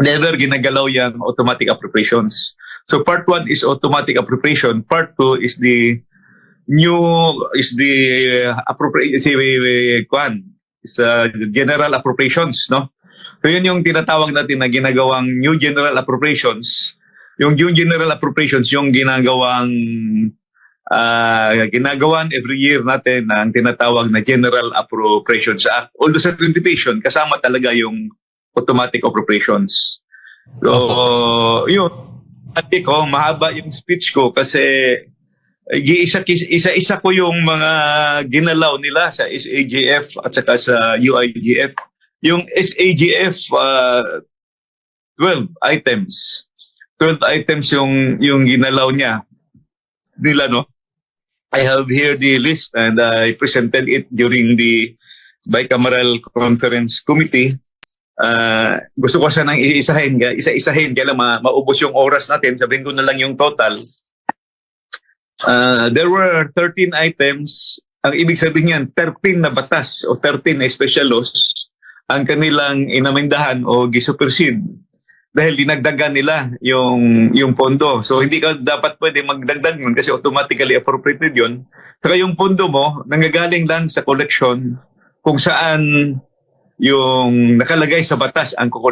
never ginagalaw yung automatic appropriations. So part one is automatic appropriation. Part two is the new is the appropriate si kwan is uh, general appropriations, no? So yun yung tinatawag natin na ginagawang new general appropriations. Yung new general appropriations yung ginagawang ah ginagawan every year natin na ang tinatawag na General Appropriations Act. Although sa invitation, kasama talaga yung automatic appropriations. So, yun. Ate ko, mahaba yung speech ko kasi isa, isa-isa ko yung mga ginalaw nila sa SAGF at saka sa UIGF. Yung SAGF, uh, 12 items. 12 items yung, yung ginalaw niya. Nila, no? I have here the list and I presented it during the bicameral conference committee. Uh, gusto ko sanang iisahin, isa-isahin, kaya lang ma- maubos yung oras natin, sabihin ko na lang yung total. Uh, there were 13 items. Ang ibig sabihin yan, 13 na batas o 13 na special laws ang kanilang inamindahan o gisupersid dahil dinagdagan nila yung yung pondo. So hindi ka dapat pwede magdagdag nun kasi automatically appropriated yun. Saka yung pondo mo, nanggagaling lang sa collection kung saan yung nakalagay sa batas ang kukulik.